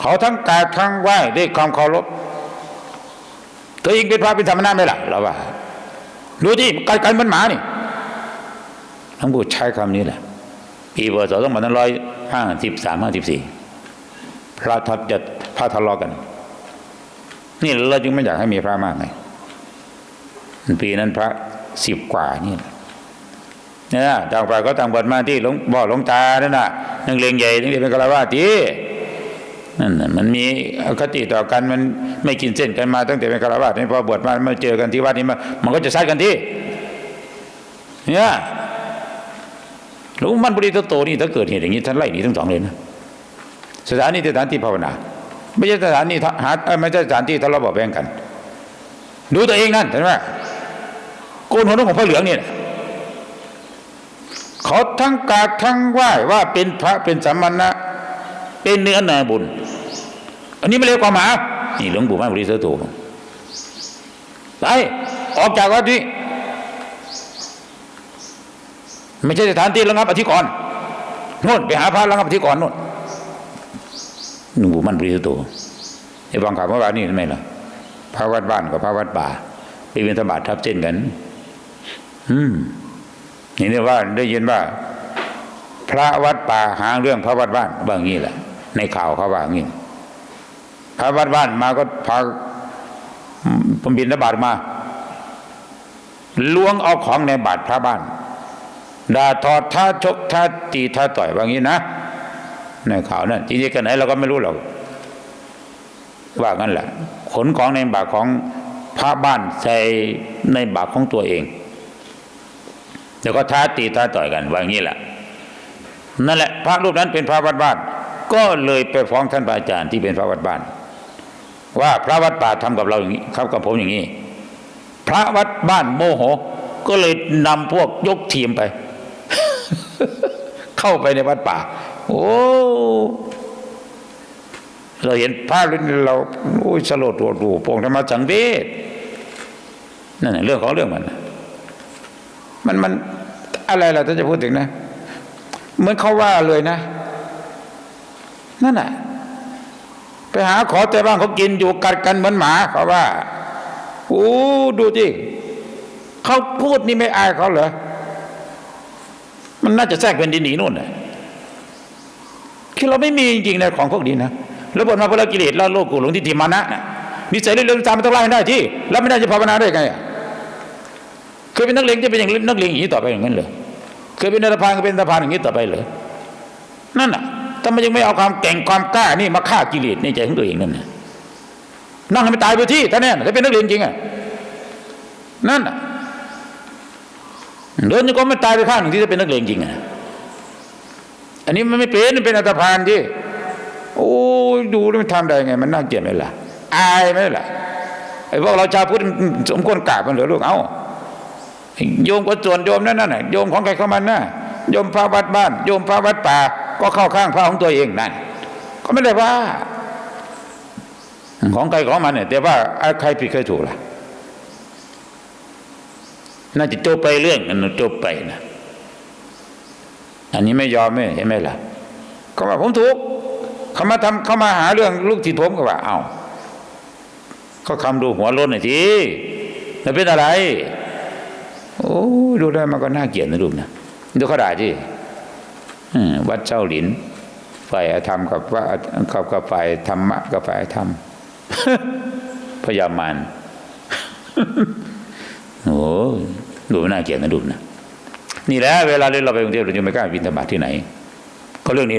เขาทั้งกราบทั้งไหว้ด้วยความเคารพตัวเองเป็นพระเป็นธรรมนาไหมล่ะเราว่าดูที่กัดกันเหมันหมานี่ทั้งบูใช้คำนี้แหละปีพศสองพันร้อยห้าสิบสามห้าสิบสี่พระทัดจะพระทะเลาะกัน นี่เราจึงไม่อยากให้มีพระมากไงปีนั้นพระสิบกว่านี่แหละเนี่ยต่างฝ่ายก็ต่างบวชมาที่หลวงบ่อหลวงตานั่นน่ะนักเลงใหญ่นักเลงเป็นกระวาตี นั่นน่ะมันมีอคติต่อกันมันไม่กินเส้นกันมาตั้งแต่เป็นกรวาสนี่พอบวชมามาเจอกันที่วัดนี้มามันก็จะซัดกันที่เนี่ยหลวงมันบุรีโตนี่ถ้าเกิดเหตุอย่างนี้ท่านไล่หนีทั้งสองเลยนะสถานนี้สถานที่ภาวนา ไม่ใช่สถานที่หาไม่ใช่สถานที่ทะเลาะเบาะแวงกัน ดูตัวเองนั่นเห็นไหมโกนหัวนกของพระเหลืองเนี่ยเขาทั้งกราบทั้งไหว้ว่าเป็นพระเป็นสัมมาณะเป็นเนื้อนาบุญ อันนี้ไม่เรียกความหมา นี่หลวงปู่มั่นบริสุทธิ์โตไปออกจากวัดนี้ไม่ใช่สถานที่ระงับอธิกรณ์นู่นไปหาพระระงับอธิกรณ์นู่นหลวงปู่มั่นบริสุทธิ์โตไอ้บางข่าวเมื่อวานนี่ทำไมล่ะพระวัดบ้านกับพระวัดป่าไปเป็นธบาตทับเส้นกัน อืมนี่เรียกว่าได้ยินว่า พระวัดป่าหาเรื่องพระวัดบ้านบางงี้แหละในข่าวเขาว่างี้ พระวัดบ้านมาก็พาผมบินระบาดมาล้วงเอาของในบาทพระบ้านด่าทอท้าชกท้าตีท้าต่อยว่างี้นะในข่าวนั่นจริงๆกันไหนเราก็ไม่รู้หรอกว่างั้นแหละ ขนของในบาทของพระบ้านใส่ในบาทของตัวเองเดี๋ยวก็ท้าตีท้าต่อยกันว่างี้แหละนั่นแหละ พระรูปนั้นเป็นพระวัดบ้านก็เลยไปฟ้องท่านพระอาจารย์ที่เป็นพระวัดบ้าน ว่าพระวัดป่าทำกับเราอย่างนี้ครับกับผมอย่างนี้ พระวัดบ้านโมโห ก็เลยนำพวกยกทีมไป เข้าไปในวัดป่า โอ้เราเห็นภาพแล้เราโอ้ยสลดตัวดูโป่งธรรมสังเวชนั่นน่ะเรื่องของเรื่องมัน มันมันอะไรเราถ้าจะพูดถึงนะ เหมือนเขาว่าเลยนะ นั่นน่ะ ไปหาขอแต่บ้านเขากินอยู่กัดกันเหมือนหมาเขาว่าโอ้ดูจิเขาพูดนี่ไม่อายเขาเหรอมันน่าจะแทรกเป็นดินหนีนู่นน่ะคือเราไม่มีจริงๆนะของพวกนี้นะแล้วบนมาพระกิเลสแล้วโลกกุหลงทิฏฐิมานะนะนิสัยเรื่องตามมันต้องไล่ให้ได้ที่แล้วไม่ได้จะภาวนาได้ไงเคยเป็นนักเลงจะเป็นอย่างนักเลงอย่างนี้ต่อไปอย่างนั้นเลยเคยเป็นนักพานก็เป็นนักพานอย่างนี้ต่อไปเลยนั่นน่ะ ทำไมยังไม่เอาความเก่งความกล้านี่มาฆ่ากิเลสในใจของตัวเองนั่นน่ะนั่งให้มันตายไปที่ท่านเนี่ยถ้าเป็นนักเรียนจริงอะนั่นนะเดินยังก็ไม่ตายไปข้างหนึ่งที่จะเป็นนักเลงจริงอะอันนี้มันไม่เป็นมันเป็นอัตภานที่โอ้ยดูแล้วมันทำได้ไง มันน่าเกลียดไหมล่ะอายไหมล่ะไอ้พวกเราชาวพุทธสมควรกราบมันเหรือลูกเอ้าโยมก็ส่วนโยมนั่นน่ะโยมของใครของมันน่ะโยมพระวัดบ้าน โยมพระวัดป่า ก็เข้าข้างพระของตัวเองนั่นก็ไม่ได้ว่า ของใครของมันเนี่ยแต่ว่าใครผิดใครถูกล่ะ น่าจะจบไปเรื่องนั้นจบไปนะอันนี้ไม่ยอมไม่เห็นไหมล่ะเขาว่าผมถูกเขามาทำเขามาหาเรื่องลูกศิษย์ผมก็ว่า เอ้าก็คำดูหัวล้นหน่อยทีมันเป็นอะไร โอ้ดูได้มันก็น่าเกลียดนะลูกนะดูเขาด่าที่ วัดเจ้าหลินฝ่ายธรรมกับว่ากับกับฝ่ายธรรมะกับฝ่ายธรรมพยามารโอ้ดูไม่น่าเกลียดนะดูนะนี่แหละเวลาเราไปกรุงเทพเราจะไม่กล้าบินธบาตที่ไหน ก็เรื่องนี้